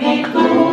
Віктору.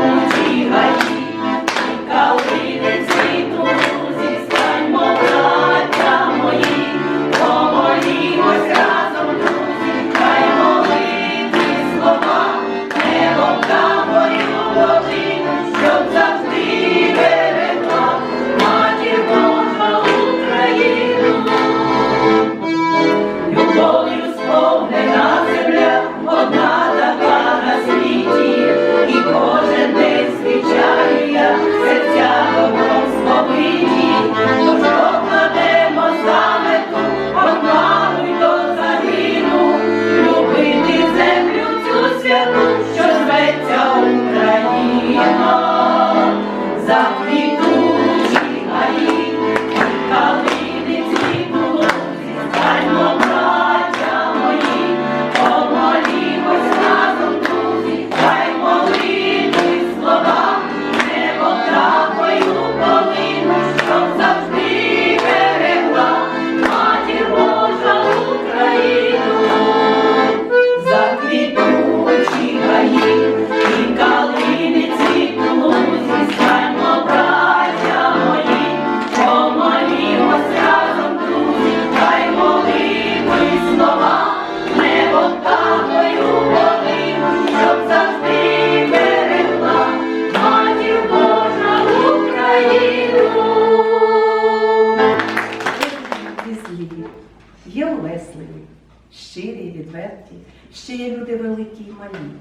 Щирі, і відверті, ще є люди великі і малі,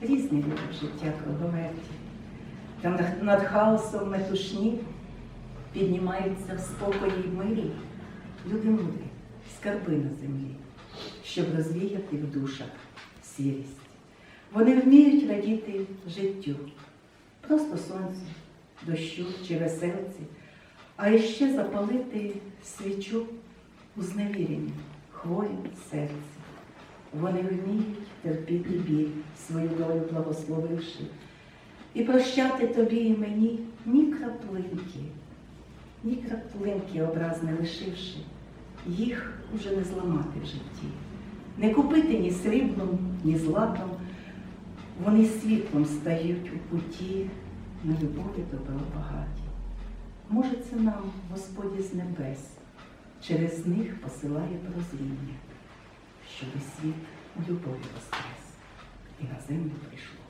різні люди в життя круговерті. Та над- над хаосом метушні піднімаються в спокої й мирі люди мудрі, скарби на землі, щоб розвіяти в душах сірість. Вони вміють радіти життю, просто сонцю, дощу чи веселці, а іще запалити свічу у зневіренні, хворім серці. Вони вміють терпіти біль, свою долю благословивши, і прощати тобі і мені ні краплинки, ні краплинки образ не лишивши, їх уже не зламати в житті, не купити ні сріблом, ні златом, вони світлом стають у путі, на любові добро багаті. Може, це нам Господь із небес через них посилає прозріння, щоб світ у любові воскрес і на землю прийшло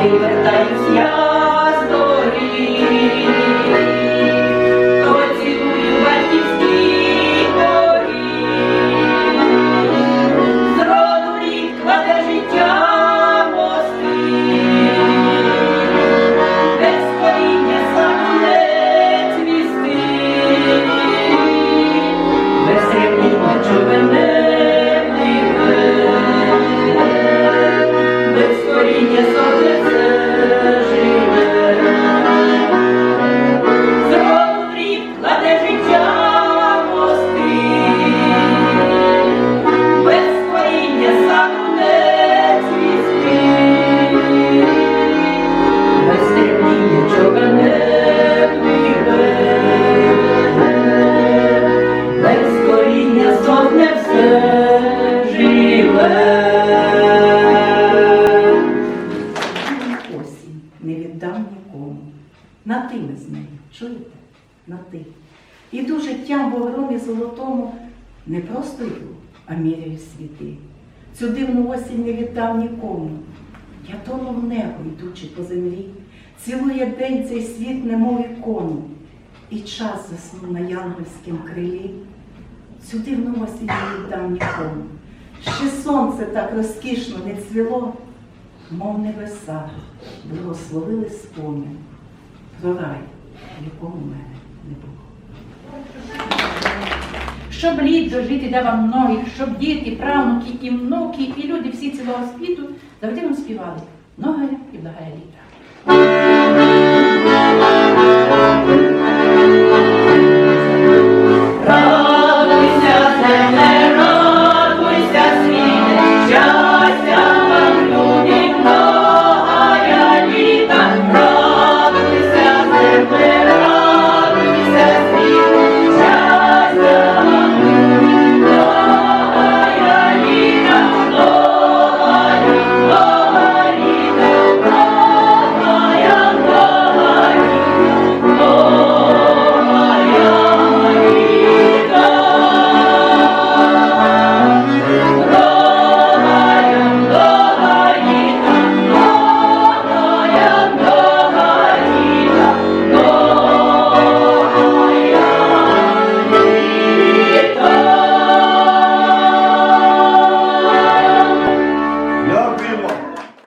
Та коли вертаюсь я з доріг, На ти. Іду життям в огромі золотому, не просто йду, а міряю світи. Цю дивну осінь не віддам нікому. Я тону в небо, йдучи по землі, цілує день цей світ, немов ікону, і час заснув на янгольськім крилі. цю дивну осінь не віддам нікому. Ще сонце так розкішно не цвіло, мов небеса, благословили спомін про рай, якому мене. Щоб літ дожити де вам ноги, щоб діти, правнуки і внуки, і люди всі цілого світу. Завжди вам співали. Ногаря і благая літа.